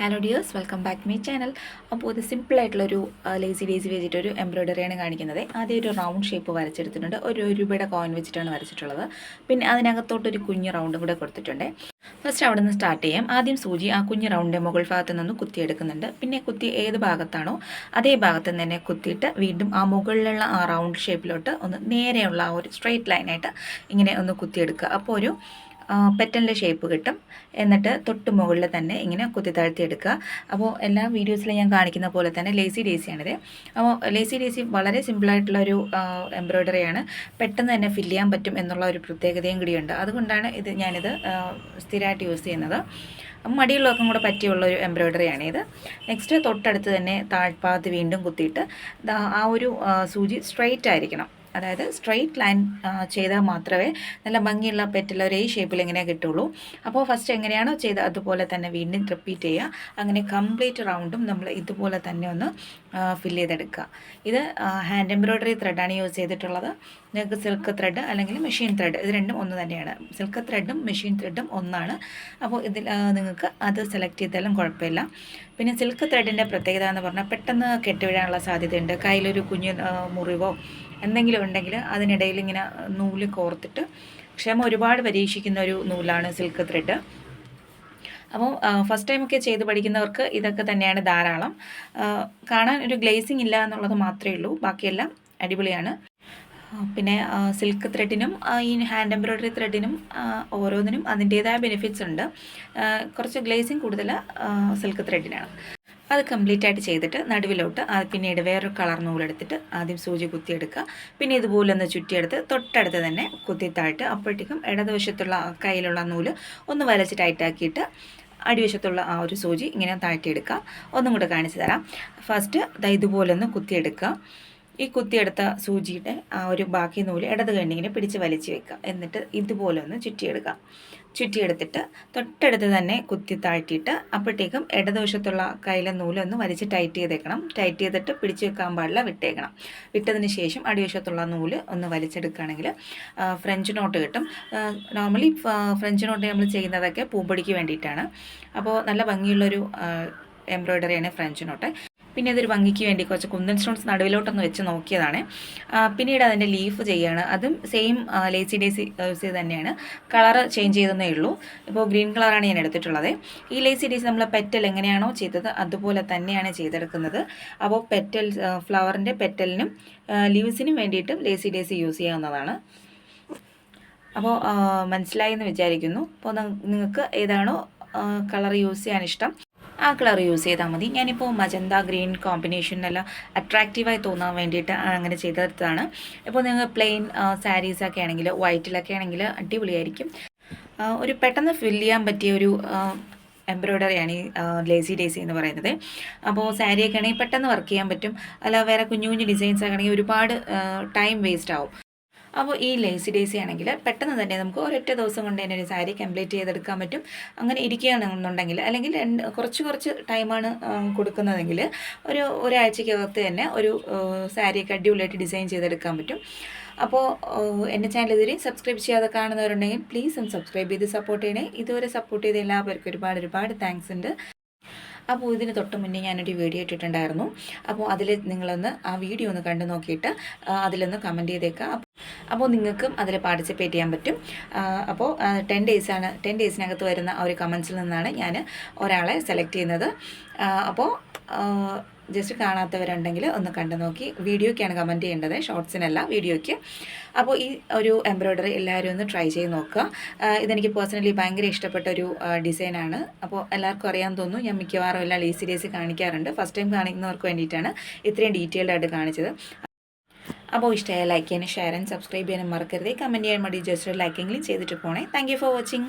Hello dears welcome back my channel അപ്പോൾ ഇത് സിമ്പിളായിട്ടുള്ളൊരു ലേസി ഡേസി വെച്ചിട്ട് ഒരു എംബ്രോയ്ഡറിയാണ് കാണിക്കുന്നത്. ആദ്യം ഒരു റൗണ്ട് ഷേപ്പ് വരച്ചെടുത്തിട്ടുണ്ട്. ഒരു ഒരു രൂപയുടെ കോയിൻ വെച്ചിട്ടാണ് വരച്ചിട്ടുള്ളത്. പിന്നെ അതിനകത്തോട്ടൊരു കുഞ്ഞ് റൗണ്ടും കൂടെ കൊടുത്തിട്ടുണ്ട്. ഫസ്റ്റ് അവിടെ നിന്ന് സ്റ്റാർട്ട് ചെയ്യാം. ആദ്യം സൂചി ആ കുഞ്ഞ് റൗണ്ടിന്റെ മുകൾ ഭാഗത്ത് നിന്ന് കുത്തിയെടുക്കുന്നുണ്ട്. പിന്നെ കുത്തി ഏത് ഭാഗത്താണോ അതേ ഭാഗത്ത് നിന്ന് തന്നെ കുത്തിയിട്ട് വീണ്ടും ആ മുകളിലുള്ള ആ റൗണ്ട് ഷേപ്പിലോട്ട് ഒന്ന് നേരെയുള്ള ആ ഒരു സ്ട്രെയിറ്റ് ലൈനായിട്ട് ഇങ്ങനെ ഒന്ന് കുത്തിയെടുക്കുക. അപ്പോൾ ഒരു പെറ്റലിന്റെ ഷേപ്പ് കിട്ടും. എന്നിട്ട് തൊട്ട് മുകളിൽ തന്നെ ഇങ്ങനെ കുത്തി താഴ്ത്തി എടുക്കുക അപ്പോൾ എല്ലാ വീഡിയോസിലും ഞാൻ കാണിക്കുന്ന പോലെ തന്നെ ലേസി ഡേസിയാണിത് അപ്പോൾ ലേസി ഡേസി വളരെ സിമ്പിളായിട്ടുള്ളൊരു എംബ്രോയ്ഡറിയാണ് പെട്ടെന്ന് തന്നെ ഫില്ല് ചെയ്യാൻ പറ്റും എന്നുള്ള ഒരു പ്രത്യേകതയും കൂടിയുണ്ട് അതുകൊണ്ടാണ് ഇത് ഞാനിത് സ്ഥിരമായിട്ട് യൂസ് ചെയ്യുന്നത്. മടിയുള്ളവർക്കും കൂടെ പറ്റിയുള്ള ഒരു എംബ്രോയ്ഡറിയാണ് ഇത് നെക്സ്റ്റ് തൊട്ടടുത്ത് തന്നെ താഴ്ഭാഗത്ത് വീണ്ടും കുത്തിയിട്ട് ആ ഒരു സൂചി സ്ട്രെയിറ്റ് ആയിരിക്കണം. അതായത് സ്ട്രെയിറ്റ് ലൈൻ ചെയ്താൽ മാത്രമേ നല്ല ഭംഗിയുള്ള പെറ്റിൽ ഒരേ ഷേപ്പിൽ ഇങ്ങനെ കിട്ടുള്ളൂ അപ്പോൾ ഫസ്റ്റ് എങ്ങനെയാണോ ചെയ്ത് അതുപോലെ തന്നെ വീണ്ടും റിപ്പീറ്റ് ചെയ്യുക. അങ്ങനെ കംപ്ലീറ്റ് റൗണ്ടും നമ്മൾ ഇതുപോലെ തന്നെ ഒന്ന് ഫില്ല് ചെയ്തെടുക്കുക. ഇത് ഹാൻഡ് എംബ്രോയ്ഡറി ത്രെഡാണ് യൂസ് ചെയ്തിട്ടുള്ളത്. നിങ്ങൾക്ക് സിൽക്ക് ത്രെഡ് അല്ലെങ്കിൽ മെഷീൻ ത്രെഡ് ഇത് രണ്ടും ഒന്ന് തന്നെയാണ്. സിൽക്ക് ത്രെഡും മെഷീൻ ത്രെഡും ഒന്നാണ്. അപ്പോൾ ഇതിൽ നിങ്ങൾക്ക് അത് സെലക്ട് ചെയ്താലും കുഴപ്പമില്ല. പിന്നെ സിൽക്ക് ത്രെഡിന്റെ പ്രത്യേകത എന്ന് പറഞ്ഞാൽ പെട്ടെന്ന് കെട്ടുവീഴാനുള്ള സാധ്യതയുണ്ട്. കയ്യിലൊരു കുഞ്ഞു മുറിവോ എന്തെങ്കിലും ഉണ്ടെങ്കിൽ അതിനിടയിൽ ഇങ്ങനെ നൂൽ കോർത്തിട്ട് ക്ഷമ ഒരുപാട് പരീക്ഷിക്കുന്ന ഒരു നൂലാണ് സിൽക്ക് ത്രെഡ് അപ്പോൾ ഫസ്റ്റ് ടൈമൊക്കെ ചെയ്ത് പഠിക്കുന്നവർക്ക് ഇതൊക്കെ തന്നെയാണ് ധാരാളം. കാണാൻ ഒരു ഗ്ലേസിങ് ഇല്ല എന്നുള്ളത് മാത്രമേ ഉള്ളൂ. ബാക്കിയെല്ലാം അടിപൊളിയാണ്. പിന്നെ സിൽക്ക് ത്രെഡിനും ഈ ഹാൻഡ് എംബ്രോയ്ഡറി ത്രെഡിനും ഓരോന്നിനും അതിന്റേതായ ബെനിഫിറ്റ്സ് ഉണ്ട്. കുറച്ച് ഗ്ലേസിങ് കൂടുതൽ സിൽക്ക് ത്രെഡിനാണ് അത് കംപ്ലീറ്റ് ആയിട്ട് ചെയ്തിട്ട് നടുവിലോട്ട് പിന്നീട് വേറൊരു കളർ നൂലെടുത്തിട്ട് ആദ്യം സൂചി കുത്തിയെടുക്കുക പിന്നെ ഇതുപോലെ ഒന്ന് ചുറ്റിയെടുത്ത് തൊട്ടടുത്ത് തന്നെ കുത്തിത്തായിട്ട് അപ്പോഴത്തേക്കും ഇടതുവശത്തുള്ള കയ്യിലുള്ള നൂൽ ഒന്ന് വലച്ച് ടൈറ്റാക്കിയിട്ട് അടിവശത്തുള്ള ആ ഒരു സൂചി ഇങ്ങനെ താഴ്ത്തിയെടുക്കുക. ഒന്നും കൂടെ കാണിച്ചു തരാം. ഫസ്റ്റ് ഇതുപോലെ ഒന്ന് കുത്തിയെടുക്കുക. ഈ കുത്തിയെടുത്ത സൂചിയുടെ ആ ഒരു ബാക്കി നൂൽ ഇടത് കണ്ണിങ്ങനെ പിടിച്ച് വലിച്ചു വെക്കാം എന്നിട്ട് ഇതുപോലെ ഒന്ന് ചുറ്റിയെടുക്കുക. ചുറ്റിയെടുത്തിട്ട് തൊട്ടടുത്ത് തന്നെ കുത്തി താഴ്ത്തിയിട്ട് അപ്പോഴത്തേക്കും ഇടതുവശത്തുള്ള കയ്യിലെ നൂലൊന്ന് വലിച്ച് ടൈറ്റ് ചെയ്തേക്കണം. ടൈറ്റ് ചെയ്തിട്ട് പിടിച്ചു വെക്കാൻ പാടില്ല വിട്ടേക്കണം. വിട്ടതിന് ശേഷം അടിവശത്തുള്ള നൂൽ ഒന്ന് വലിച്ചെടുക്കുകയാണെങ്കിൽ ഫ്രഞ്ച് നോട്ട് കിട്ടും. നോർമലി ഫ്രഞ്ച് നോട്ട് നമ്മൾ ചെയ്യുന്നതൊക്കെ പൂമ്പൊടിക്ക് വേണ്ടിയിട്ടാണ്. അപ്പോൾ നല്ല ഭംഗിയുള്ളൊരു എംബ്രോയ്ഡറിയാണ് ഫ്രഞ്ച് നോട്ട്. പിന്നെ ഇതൊരു ഭംഗിക്ക് വേണ്ടി കുറച്ച് കുന്തൻ സ്റ്റോൺസ് നടുവിലോട്ടൊന്ന് വെച്ച് നോക്കിയതാണ്. പിന്നീട് അതിന്റെ ലീഫ് ചെയ്യുകയാണ് അതും സെയിം ലേസി ഡേസി യൂസ് ചെയ്ത് തന്നെയാണ്. കളർ ചേഞ്ച് ചെയ്തെന്നേ ഉള്ളൂ. ഇപ്പോൾ ഗ്രീൻ കളറാണ് ഞാൻ എടുത്തിട്ടുള്ളത്. ഈ ലേസി ഡേസി നമ്മൾ പെറ്റൽ എങ്ങനെയാണോ ചെയ്തത് അതുപോലെ തന്നെയാണ് ചെയ്തെടുക്കുന്നത്. അപ്പോൾ പെറ്റൽ ഫ്ലവറിന്റെ പെറ്റലിനും ലീവ്സിനും വേണ്ടിയിട്ടും ലേസി ഡേസി യൂസ് ചെയ്യാവുന്നതാണ്. അപ്പോൾ മനസ്സിലായി എന്ന് വിചാരിക്കുന്നു. അപ്പോൾ നിങ്ങൾക്ക് ഏതാണോ കളർ യൂസ് ചെയ്യാൻ ഇഷ്ടം. ആ കളർ യൂസ് ചെയ്താൽ മതി. ഞാനിപ്പോൾ മജന്ത ഗ്രീൻ കോമ്പിനേഷൻ നല്ല അട്രാക്റ്റീവായി തോന്നാൻ വേണ്ടിയിട്ട് അങ്ങനെ ചെയ്തെടുത്തതാണ് ഇപ്പോൾ നിങ്ങൾ പ്ലെയിൻ സാരീസൊക്കെ ആണെങ്കിൽ വൈറ്റിലൊക്കെ ആണെങ്കിൽ അടിപൊളിയായിരിക്കും. ഒരു പെട്ടെന്ന് ഫില്ല് ചെയ്യാൻ പറ്റിയ ഒരു എംബ്രോയ്ഡറിയാണ് ഈ ലേസി ഡേസി എന്ന് പറയുന്നത്. അപ്പോൾ സാരിയൊക്കെ ആണെങ്കിൽ പെട്ടെന്ന് വർക്ക് ചെയ്യാൻ പറ്റും. അല്ല വേറെ കുഞ്ഞു കുഞ്ഞു ഡിസൈൻസ് ആണെങ്കിൽ ഒരുപാട് ടൈം വേസ്റ്റ് ആവും. അപ്പോൾ ഈ ലേസി ഡേസി ആണെങ്കിൽ പെട്ടെന്ന് തന്നെ നമുക്ക് ഒരൊറ്റ ദിവസം കൊണ്ട് തന്നെ ഒരു സാരി കംപ്ലീറ്റ് ചെയ്തെടുക്കാൻ പറ്റും. അങ്ങനെ ഇരിക്കുകയാണെന്നുണ്ടെങ്കിൽ അല്ലെങ്കിൽ രണ്ട് കുറച്ച് കുറച്ച് ടൈമാണ് കൊടുക്കുന്നതെങ്കിൽ ഒരു ഒരാഴ്ചക്കകത്ത് തന്നെ ഒരു സാരിയൊക്കെ അടിപൊളിയായിട്ട് ഡിസൈൻ ചെയ്തെടുക്കാൻ പറ്റും. അപ്പോൾ എന്റെ ചാനൽ ഇതുവരെ സബ്സ്ക്രൈബ് ചെയ്യാതെ കാണുന്നവരുണ്ടെങ്കിൽ പ്ലീസ് ഒന്ന് സബ്സ്ക്രൈബ് ചെയ്ത് സപ്പോർട്ട് ചെയ്യണേ. ഇതുവരെ സപ്പോർട്ട് ചെയ്ത എല്ലാവർക്കും ഒരുപാട് ഒരുപാട് താങ്ക്സ് ഉണ്ട്. അപ്പോൾ ഇതിന് തൊട്ട് മുന്നേ ഞാനൊരു വീഡിയോ ഇട്ടിട്ടുണ്ടായിരുന്നു. അപ്പോൾ അതിൽ നിങ്ങളൊന്ന് ആ വീഡിയോ ഒന്ന് കണ്ടു നോക്കിയിട്ട് അതിലൊന്ന് കമന്റ് ചെയ്തേക്കുക അപ്പോൾ നിങ്ങൾക്കും അതിൽ പാർട്ടിസിപ്പേറ്റ് ചെയ്യാൻ പറ്റും. അപ്പോൾ ടെൻ ഡേയ്സാണ് ടെൻ ഡേയ്സിനകത്ത് വരുന്ന ആ ഒരു കമൻസിൽ നിന്നാണ് ഞാൻ ഒരാളെ സെലക്ട് ചെയ്യുന്നത്. അപ്പോൾ ജസ്റ്റ് കാണാത്തവരുണ്ടെങ്കിൽ ഒന്ന് കണ്ടു നോക്കി. വീഡിയോയ്ക്കാണ് കമന്റ് ചെയ്യേണ്ടത്. ഷോർട്സിനല്ല വീഡിയോയ്ക്ക്. അപ്പോൾ ഈ ഒരു എംബ്രോയ്ഡറി എല്ലാവരും ഒന്ന് ട്രൈ ചെയ്ത് നോക്കുക. ഇതെനിക്ക് പേഴ്സണലി ഭയങ്കര ഇഷ്ടപ്പെട്ട ഒരു ഡിസൈനാണ്. അപ്പോൾ എല്ലാവർക്കും അറിയാൻ തോന്നുന്നു. ഞാൻ മിക്കവാറും എല്ലാം ലേസി സീരീസ് കാണിക്കാറുണ്ട്. ഫസ്റ്റ് ടൈം കാണിക്കുന്നവർക്ക് വേണ്ടിയിട്ടാണ് ഇത്രയും ഡീറ്റെയിൽഡ് ആയിട്ട് കാണിച്ചത്. അപ്പോൾ ഇഷ്ടമായ ലൈക്ക് ചെയ്യാനും ഷെയർ ആൻഡ് സബ്സ്ക്രൈബ് ചെയ്യാനും മറക്കരുത്. കമന്റ് ചെയ്യാൻ വേണ്ടി ജസ്റ്റ് ലൈക്കെങ്കിലും ചെയ്തിട്ട് പോണേ. Thank for watching.